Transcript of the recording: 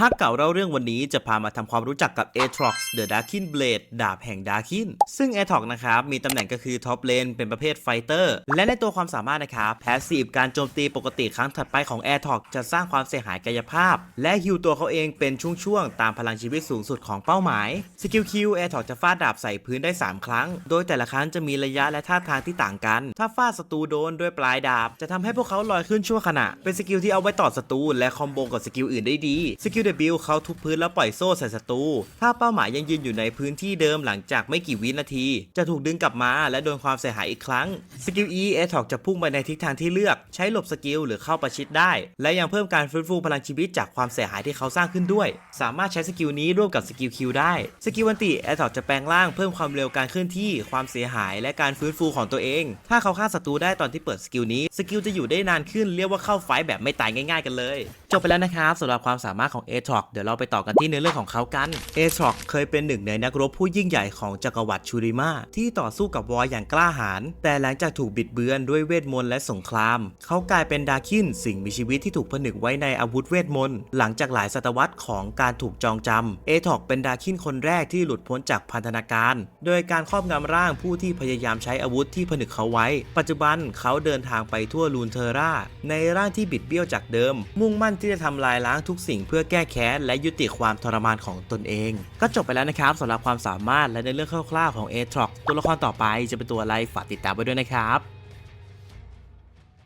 ภาคเก่าเล่าเรื่องวันนี้จะพามาทำความรู้จักกับ Aatrox The Darkin Blade ดาบแห่ง Darkin ซึ่ง Aatrox นะครับ มีตำแหน่งก็คือท็อปเลนเป็นประเภทไฟเตอร์ และในตัวความสามารถนะครับแพสซีฟการโจมตีปกติครั้งถัดไปของ Aatrox จะสร้างความเสียหายกายภาพ และฮิวตัวเขาเองเป็นช่วงๆ ตามพลังชีวิตสูงสุดของเป้าหมาย สกิลคิว Aatrox จะฟาดดาบใส่พื้นได้ 3 ครั้ง โดยแต่ละครั้งจะมีระยะและท่าทางที่ต่างกัน ถ้าฟาดศัตรูโดนด้วยปลายดาบ จะทำให้พวกเขาลอยขึ้นชั่วขณะ เป็นสกิลที่เอาไว้ต่อศัตรูและคอมโบกับสกิลอื่นได้ดี สกิล W เขาทุบพื้นแล้วปล่อยโซ่ใส่ศัตรู ถ้าเป้าหมายยังยืนอยู่ในพื้นที่เดิมหลังจากไม่กี่วินาที จะถูกดึงกลับมาและโดนความเสียหายอีกครั้ง สกิล E เอทอกจะพุ่งไปในทิศทางที่เลือก ใช้หลบสกิลหรือเข้าประชิดได้ และยังเพิ่มการฟื้นฟูพลังชีวิตจากความเสียหายที่เขาสร้างขึ้นด้วย สามารถใช้สกิลนี้ร่วมกับสกิล Q ได้ สกิลวันติเอทอกจะแปลงร่างเพิ่มความเร็วการเคลื่อนที่ ความเสียหาย และการฟื้นฟูของตัวเอง ถ้าเขาฆ่าศัตรูได้ตอนที่เปิดสกิลนี้ สกิลจะอยู่ได้นานขึ้นเรียกว่าเข้าไฟแบบไม่ตายง่าย ๆ กันเลยจบไปแล้วนะครับสำหรับความสามารถของ a t r o เดี๋ยวเราไปต่อกันที่เนื้อเรื่องของเขากัน a t r o เคยเป็นหนึ่งในนักรบผู้ยิ่งใหญ่ของจักรวรรดิชูริมาที่ต่อสู้กับวอร์อย่างกล้าหาญแต่หลังจากถูกบิดเบือนด้วยเวทมนต์และสงคราม เขากลายเป็นดาคินสิ่งมีชีวิตที่ถูกผนึกไว้ในอาวุธเวทมนต์หลังจากหลายศตวรรษของการถูกจองจำเอทอกเป็นดาคินคนแรกที่หลุดพ้นจากพันธนาการ โดยการครอบงำร่างผู้ที่พยายามใช้อาวุธที่ผนึกเขาไว้ ปัจจุบันเขาเดินทางไปทั่วลูนเทอร่าในร่างที่บิดเบี้ยวจากเดิม มุ่งมั่นที่จะทำลายล้างทุกสิ่งเพื่อแก้แค้นและยุติความทรมานของตนเอง ก็จบไปแล้วนะครับสำหรับความสามารถและในเรื่องคร่าวๆของเอทอกตัวละครต่อไปจะเป็นตัวอะไรฝากติดตามไว้ด้วยนะครับ